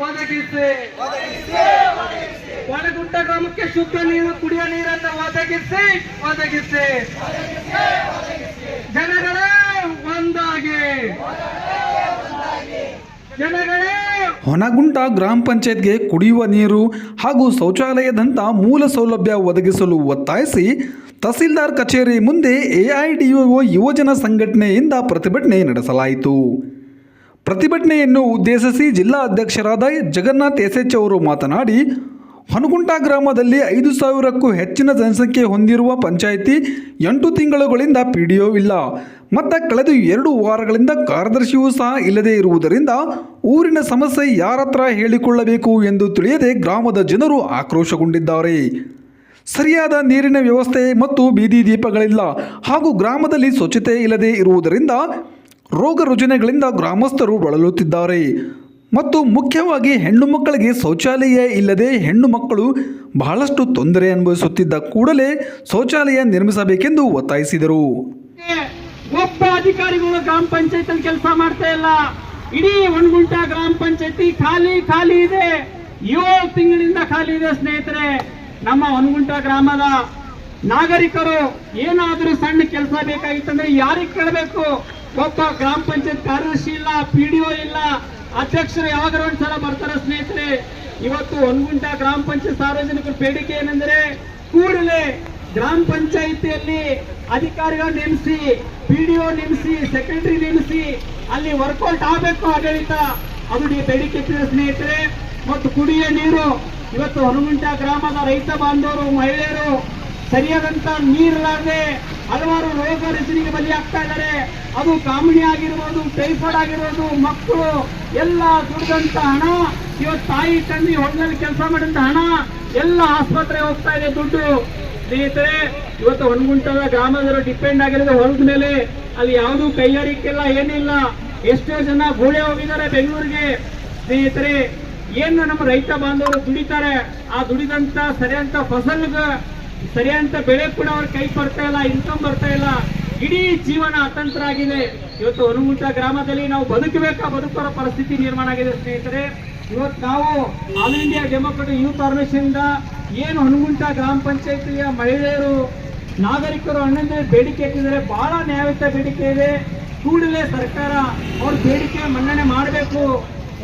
ಒದಗಿಸಿ ಗ್ರಾಮಕ್ಕೆ ಶುದ್ಧ ನೀರು ಕುಡಿಯುವ ನೀರನ್ನು ಒದಗಿಸಿ ಒದಗಿಸಿ. ಜನಗಳೇ ಒಂದಾಗಿ. ಜನಗಳೇ ಹೊನಗುಂಟ ಗ್ರಾಮ ಪಂಚಾಯತ್ಗೆ ಕುಡಿಯುವ ನೀರು ಹಾಗೂ ಶೌಚಾಲಯದಂಥ ಮೂಲ ಸೌಲಭ್ಯ ಒದಗಿಸಲು ಒತ್ತಾಯಿಸಿ ತಹಸೀಲ್ದಾರ್ ಕಚೇರಿ ಮುಂದೆ ಎಐಡಿಒ ಯುವಜನ ಸಂಘಟನೆಯಿಂದ ಪ್ರತಿಭಟನೆ ನಡೆಸಲಾಯಿತು. ಪ್ರತಿಭಟನೆಯನ್ನು ಉದ್ದೇಶಿಸಿ ಜಿಲ್ಲಾ ಅಧ್ಯಕ್ಷರಾದ ಜಗನ್ನಾಥ್ ಎಸ್ಎಚ್ ಅವರು ಮಾತನಾಡಿ ಹನುಗುಂಟ ಗ್ರಾಮದಲ್ಲಿ ಐದು ಸಾವಿರಕ್ಕೂ ಹೆಚ್ಚಿನ ಜನಸಂಖ್ಯೆ ಹೊಂದಿರುವ ಪಂಚಾಯಿತಿ ಎಂಟು ತಿಂಗಳುಗಳಿಂದ ಪಿ ಡಿ ಇಲ್ಲ. ಮತ್ತು ಕಳೆದ ಎರಡು ವಾರಗಳಿಂದ ಕಾರ್ಯದರ್ಶಿಯೂ ಸಹ ಇಲ್ಲದೇ ಇರುವುದರಿಂದ ಊರಿನ ಸಮಸ್ಯೆ ಯಾರತ್ರ ಹೇಳಿಕೊಳ್ಳಬೇಕು ಎಂದು ತಿಳಿಯದೆ ಗ್ರಾಮದ ಜನರು ಆಕ್ರೋಶಗೊಂಡಿದ್ದಾರೆ. ಸರಿಯಾದ ನೀರಿನ ವ್ಯವಸ್ಥೆ ಮತ್ತು ಬೀದಿ ದೀಪಗಳಿಲ್ಲ ಹಾಗೂ ಗ್ರಾಮದಲ್ಲಿ ಸ್ವಚ್ಛತೆ ಇಲ್ಲದೇ ಇರುವುದರಿಂದ ರೋಗ ರುಜಿನಗಳಿಂದ ಗ್ರಾಮಸ್ಥರು ಬಳಲುತ್ತಿದ್ದಾರೆ. ಮತ್ತು ಮುಖ್ಯವಾಗಿ ಹೆಣ್ಣು ಮಕ್ಕಳಿಗೆ ಶೌಚಾಲಯ ಇಲ್ಲದೆ ಹೆಣ್ಣು ಮಕ್ಕಳು ಬಹಳಷ್ಟು ತೊಂದರೆ ಅನುಭವಿಸುತ್ತಿದ್ದ ಕೂಡಲೇ ಶೌಚಾಲಯ ನಿರ್ಮಿಸಬೇಕೆಂದು ಒತ್ತಾಯಿಸಿದರು. ಒಬ್ಬ ಅಧಿಕಾರಿಗಳು ಗ್ರಾಮ ಪಂಚಾಯತ್ ಅಲ್ಲಿ ಕೆಲಸ ಮಾಡ್ತಾ ಇಲ್ಲ. ಇಡೀ ಒಣಗುಂಟ ಗ್ರಾಮ ಪಂಚಾಯತಿ ಖಾಲಿ ಖಾಲಿ ಇದೆ. ಏಳು ತಿಂಗಳಿಂದ ಖಾಲಿ ಇದೆ ಸ್ನೇಹಿತರೆ. ನಮ್ಮ ಒಣಗುಂಟ ಗ್ರಾಮದ ನಾಗರಿಕರು ಏನಾದರೂ ಸಣ್ಣ ಕೆಲಸ ಬೇಕಾಗಿತ್ತಂದ್ರೆ ಯಾರಿಗೆ ಕೇಳಬೇಕು? ಒಬ್ಬ ಗ್ರಾಮ ಪಂಚಾಯತ್ ಕಾರ್ಯದರ್ಶಿ ಇಲ್ಲ ಪಿ ಡಿ ಇಲ್ಲ. ಅಧ್ಯಕ್ಷರು ಯಾವಾಗ ಒಂದ್ಸಲ ಬರ್ತಾರೆ ಸ್ನೇಹಿತರೆ. ಇವತ್ತು ಒಂದ್ಗುಂಟ ಗ್ರಾಮ ಪಂಚಾಯತ್ ಸಾರ್ವಜನಿಕರ ಬೇಡಿಕೆ ಏನಂದ್ರೆ ಕೂಡಲೇ ಗ್ರಾಮ ಪಂಚಾಯಿತಿಯಲ್ಲಿ ಅಧಿಕಾರಿಗಳು ನೇಮಿಸಿ ಪಿಡಿಒ ನೇಮಿಸಿ ಸೆಕ್ರೆಟರಿ ನೇಮಿಸಿ ಅಲ್ಲಿ ವರ್ಕೌಟ್ ಆಗಬೇಕು ಆಡಳಿತ. ಅದು ಡಿ- ಬೇಡಿಕೆ ಸ್ನೇಹಿತರೆ. ಮತ್ತು ಕುಡಿಯ ನೀರು, ಇವತ್ತು ಹನುಮಂಟ ಗ್ರಾಮದ ರೈತ ಬಾಂಧವರು, ಮಹಿಳೆಯರು, ಸರಿಯಾದಂತ ನೀರಿಲ್ಲದೆ ಹಲವಾರು ರೋಗ ರುಜಿನಿಗೆ ಆಗ್ತಾ ಇದ್ದಾರೆ. ಅದು ಕಾಮಿಡಿ ಆಗಿರ್ಬೋದು ಟೈಫಾಯ್ಡ್ ಆಗಿರ್ಬೋದು, ಮಕ್ಕಳು, ಎಲ್ಲ ದುಡ್ದಂತ ಹಣ, ಇವತ್ತು ತಾಯಿ ತಂದೆ ಹೊಲದಲ್ಲಿ ಕೆಲಸ ಮಾಡಿದಂತ ಹಣ, ಎಲ್ಲ ಆಸ್ಪತ್ರೆ ಹೋಗ್ತಾ ಇದೆ ದುಡ್ಡು. ಸ್ನೇಹಿತರೆ, ಇವತ್ತು ಹೊಣಗುಂಟದ ಗ್ರಾಮದವರು ಡಿಪೆಂಡ್ ಆಗಿರೋದು ಹೊಲದ ಮೇಲೆ. ಅಲ್ಲಿ ಯಾವುದು ಕೈಗಾರಿಕೆ ಇಲ್ಲ ಏನಿಲ್ಲ. ಎಷ್ಟೋ ಜನ ಗೋಳೆ ಹೋಗಿದ್ದಾರೆ ಬೆಂಗಳೂರಿಗೆ. ಸ್ನೇಹಿತರೆ, ಏನು ನಮ್ಮ ರೈತ ಬಾಂಧವರು ದುಡಿತಾರೆ? ಆ ದುಡಿದಂತ ಸರಿಯಂತ ಫಸಲ್ಗೆ ಸರಿಯಂತ ಬೆಳೆ ಕೂಡ ಅವ್ರ ಕೈ ಬರ್ತಾ ಇಲ್ಲ ಇನ್ಕಮ್ ಬರ್ತಾ ಇಲ್ಲ, ಇಡೀ ಜೀವನ ಅತಂತ್ರ ಆಗಿದೆ. ಇವತ್ತು ಹನುಮಂತ ಗ್ರಾಮದಲ್ಲಿ ನಾವು ಬದುಕಬೇಕಾ? ಬದುಕುವ ಪರಿಸ್ಥಿತಿ ನಿರ್ಮಾಣ ಆಗಿದೆ ಸ್ನೇಹಿತರೆ. ಇವತ್ತು ನಾವು all India democratic youth organisation ಇಂದ ಏನು ಹನುಮಂತ ಗ್ರಾಮ ಪಂಚಾಯತಿಯ ಮಹಿಳೆಯರು, ನಾಗರಿಕರು ಅಣ್ಣಂದಿರ ಬೇಡಿಕೆ ಇಟ್ಟಿದ್ದಾರೆ, ಬಹಳ ನ್ಯಾಯಯುತ ಬೇಡಿಕೆ ಇದೆ. ಕೂಡಲೇ ಸರ್ಕಾರ ಅವ್ರ ಬೇಡಿಕೆ ಮನ್ನಣೆ ಮಾಡಬೇಕು.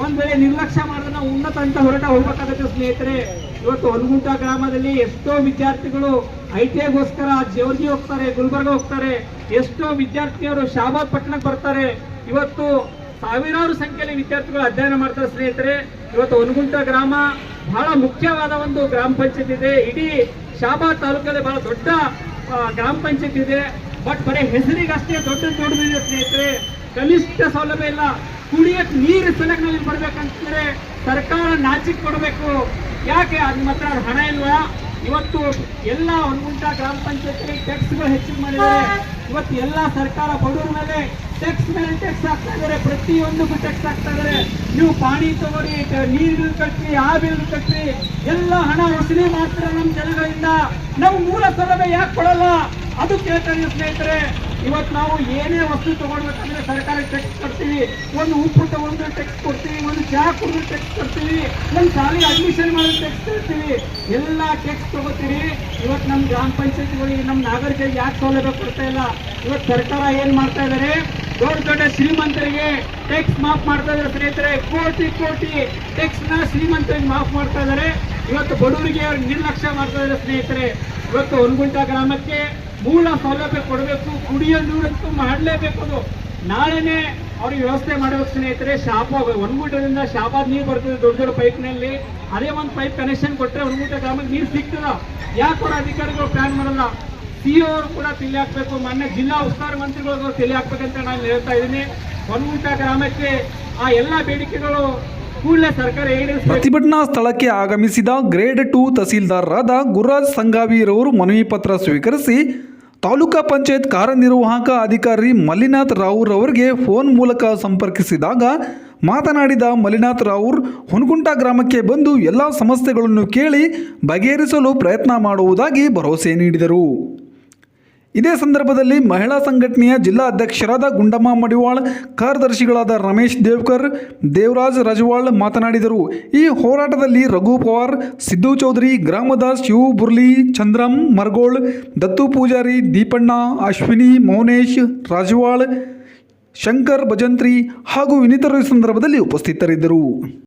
ಒಂದ್ ವೇಳೆ ನಿರ್ಲಕ್ಷ್ಯ ಮಾಡಿದ್ರೆ ನಾವು ಉನ್ನತ ಅಂತ ಹೊರಟ ಹೋಗ್ಬೇಕಾಗತ್ತೆ ಸ್ನೇಹಿತರೆ. ಇವತ್ತು ಹೊನಗುಂಟ ಗ್ರಾಮದಲ್ಲಿ ಎಷ್ಟೋ ವಿದ್ಯಾರ್ಥಿಗಳು ಐ ಟಿ ಐಗೋಸ್ಕರ ಜೇವರ್ಗಿ ಹೋಗ್ತಾರೆ, ಗುಲ್ಬರ್ಗ ಹೋಗ್ತಾರೆ, ಎಷ್ಟೋ ವಿದ್ಯಾರ್ಥಿನಿಯರು ಶಾಬಾದ್ ಪಟ್ಟಣಕ್ಕೆ ಬರ್ತಾರೆ. ಇವತ್ತು ಸಾವಿರಾರು ಸಂಖ್ಯೆಯಲ್ಲಿ ವಿದ್ಯಾರ್ಥಿಗಳು ಅಧ್ಯಯನ ಮಾಡ್ತಾರೆ ಸ್ನೇಹಿತರೆ. ಇವತ್ತು ಹೊನಗುಂಟ ಗ್ರಾಮ ಬಹಳ ಮುಖ್ಯವಾದ ಒಂದು ಗ್ರಾಮ ಪಂಚಾಯತ್ ಇದೆ. ಇಡೀ ಶಾಬಾ ತಾಲೂಕಲ್ಲಿ ಬಹಳ ದೊಡ್ಡ ಗ್ರಾಮ ಪಂಚಾಯತ್ ಇದೆ. ಬಟ್ ಬರೀ ಹೆಸರಿಗಷ್ಟೇ ದೊಡ್ಡ ದೊಡ್ಡದಿದೆ ಸ್ನೇಹಿತರೆ. ಕನಿಷ್ಠ ಸೌಲಭ್ಯ ಇಲ್ಲ. ಕುಡಿಯಕ್ ನೀರು ಸಲಕ್ನಲ್ಲಿ ಬರ್ಬೇಕಂತಂದ್ರೆ ಸರ್ಕಾರ ನಾಚಿಕ್ ಕೊಡಬೇಕು. ಯಾಕೆ? ಅದ್ ಮಾತ್ರ ಹಣ ಇಲ್ವಾ? ಇವತ್ತು ಎಲ್ಲ ಒಂಗುಂಟ ಗ್ರಾಮ ಪಂಚಾಯತ್ ಟ್ಯಾಕ್ಸ್ಗಳು ಹೆಚ್ಚಿಗೆ ಮಾಡಿದ್ದಾರೆ. ಇವತ್ತು ಎಲ್ಲ ಸರ್ಕಾರ ಬಡವ್ರ ಮೇಲೆ ಟ್ಯಾಕ್ಸ್ ಮೇಲೆ ಟ್ಯಾಕ್ಸ್ ಹಾಕ್ತಾ ಇದ್ದಾರೆ. ಪ್ರತಿಯೊಂದಕ್ಕೂ ಟ್ಯಾಕ್ಸ್ ಹಾಕ್ತಾ ಇದ್ದಾರೆ. ನೀವು ಪಾಣಿ ತಗೋರಿ ಟ- ನೀರು ಕಟ್ಟಿ ಆ ಬಿಲ್ ಕಟ್ಟಿ ಎಲ್ಲ ಹಣ ವಸೂಲಿ ಮಾಡ್ತಾರೆ ನಮ್ಮ ಜನಗಳಿಂದ. ನಾವು ಮೂಲ ಸೌಲಭ್ಯ ಯಾಕೆ ಕೊಡಲ್ಲ? ಅದು ಕೇಳ್ತಾರೆ ಸ್ನೇಹಿತರೆ. ಇವತ್ತು ನಾವು ಏನೇ ವಸ್ತು ತಗೊಳ್ಬೇಕಂದ್ರೆ ಸರ್ಕಾರ ಟ್ಯಾಕ್ಸ್ ಕೊಡ್ತೀವಿ. ಒಂದು ಉಪ್ಪು ತಗೊಂಡ್ರೆ ಟೆಕ್ಸ್ ಕೊಡ್ತೀವಿ, ಒಂದು ಚಹಾ ಕುಡಿದ್ರೆ ಟೆಕ್ಸ್ ಕೊಡ್ತೀವಿ, ಒಂದು ಶಾಲೆಗೆ ಅಡ್ಮಿಷನ್ ಮಾಡಿದ್ರೆ ಟೆಕ್ಸ್ ಕೊಡ್ತೀವಿ. ಎಲ್ಲ ಟೆಕ್ಸ್ ತಗೋತೀರಿ. ಇವತ್ತು ನಮ್ಮ ಗ್ರಾಮ ಪಂಚಾಯತ್ಗಳಿಗೆ ನಮ್ಮ ನಾಗರಿಕರಿಗೆ ಯಾಕೆ ಸೌಲಭ್ಯ ಕೊಡ್ತಾ ಇಲ್ಲ? ಇವತ್ತು ಸರ್ಕಾರ ಏನು ಮಾಡ್ತಾ ಇದ್ದಾರೆ ದೊಡ್ಡ ದೊಡ್ಡ ಶ್ರೀಮಂತರಿಗೆ ಟೆಕ್ಸ್ ಮಾಫ್ ಮಾಡ್ತಾ ಇದ್ದಾರೆ ಸ್ನೇಹಿತರೆ. ಕೋಟಿ ಕೋಟಿ ಟೆಕ್ಸ್ನ ಶ್ರೀಮಂತರಿಗೆ ಮಾಫ್ ಮಾಡ್ತಾ ಇದ್ದಾರೆ ಇವತ್ತು ಬಡವರಿಗೆ ನಿರ್ಲಕ್ಷ್ಯ ಮಾಡ್ತಾ ಇದ್ದಾರೆ ಸ್ನೇಹಿತರೆ. ಇವತ್ತು ಹೊನಗುಂಟ ಗ್ರಾಮಕ್ಕೆ ಮೂಲ ಸೌಲಭ್ಯ ಕೊಡಬೇಕು, ಕುಡಿಯೋ ನೀರಂತೂ ಮಾಡಲೇಬೇಕು ಅದು. ನಾಳೆನೆ ಅವ್ರಿಗೆ ವ್ಯವಸ್ಥೆ ಮಾಡಬೇಕು ಸ್ನೇಹಿತರೆ, ಶಾಪ ಒಣಗುಂಟದಿಂದ ಶಾಪಾದ ನೀರು ಬರ್ತದೆ ದೊಡ್ಡ ದೊಡ್ಡ ಪೈಪ್ನಲ್ಲಿ. ಅದೇ ಒಂದು ಪೈಪ್ ಕನೆಕ್ಷನ್ ಕೊಟ್ಟರೆ ಒಣಗುಂಟ ಗ್ರಾಮಕ್ಕೆ ನೀರು ಸಿಗ್ತದ. ಯಾಕೆ ಅಧಿಕಾರಿಗಳು ಪ್ಲಾನ್ ಮಾಡಲ್ಲ? ಸಿ ಅವರು ಕೂಡ ತಿಳಿ ಹಾಕ್ಬೇಕು ಮೊನ್ನೆ ಜಿಲ್ಲಾ ಉಸ್ತುವಾರಿ ಮಂತ್ರಿಗಳಿಗೂ ತಿಳಿ ಹಾಕ್ಬೇಕಂತ ನಾನು ಹೇಳ್ತಾ ಇದ್ದೀನಿ. ಒಣಗುಂಟ ಗ್ರಾಮಕ್ಕೆ ಆ ಎಲ್ಲ ಬೇಡಿಕೆಗಳು ಪ್ರತಿಭಟನಾ ಸ್ಥಳಕ್ಕೆ ಆಗಮಿಸಿದ ಗ್ರೇಡ್ ಟು ತಹಸೀಲ್ದಾರರಾದ ಗುರುರಾಜ್ ಸಂಗಾವಿರವರು ಮನವಿ ಪತ್ರ ಸ್ವೀಕರಿಸಿ ತಾಲೂಕಾ ಪಂಚಾಯತ್ ಕಾರ್ಯನಿರ್ವಾಹಕ ಅಧಿಕಾರಿ ಮಲ್ಲಿನಾಥ್ ರಾವ್ ಅವರಿಗೆ ಫೋನ್ ಮೂಲಕ ಸಂಪರ್ಕಿಸಿದಾಗ ಮಾತನಾಡಿದ ಮಲ್ಲಿನಾಥ್ ರಾವ್ ಹುನಗುಂಟ ಗ್ರಾಮಕ್ಕೆ ಬಂದು ಎಲ್ಲ ಸಮಸ್ಯೆಗಳನ್ನು ಕೇಳಿ ಬಗೆಹರಿಸಲು ಪ್ರಯತ್ನ ಮಾಡುವುದಾಗಿ ಭರವಸೆ ನೀಡಿದರು. ಇದೇ ಸಂದರ್ಭದಲ್ಲಿ ಮಹಿಳಾ ಸಂಘಟನೆಯ ಜಿಲ್ಲಾ ಅಧ್ಯಕ್ಷರಾದ ಗುಂಡಮ್ಮ ಮಡಿವಾಳ್, ಕಾರ್ಯದರ್ಶಿಗಳಾದ ರಮೇಶ್ ದೇವ್ಕರ್, ದೇವರಾಜ್ ರಜವಾಳ್ ಮಾತನಾಡಿದರು. ಈ ಹೋರಾಟದಲ್ಲಿ ರಘು ಪವಾರ್, ಸಿದ್ದು ಚೌಧರಿ, ಗ್ರಾಮದಾಸ್, ಶಿವು ಬುರ್ಲಿ ಚಂದ್ರಂ ಮರಗೋಳ್, ದತ್ತು ಪೂಜಾರಿ ದೀಪಣ್ಣ, ಅಶ್ವಿನಿ ಮೌನೇಶ್ ರಾಜವಾಳ್, ಶಂಕರ್ ಭಜಂತ್ರಿ ಹಾಗೂ ಇನ್ನಿತರರು ಸಂದರ್ಭದಲ್ಲಿ ಉಪಸ್ಥಿತರಿದ್ದರು.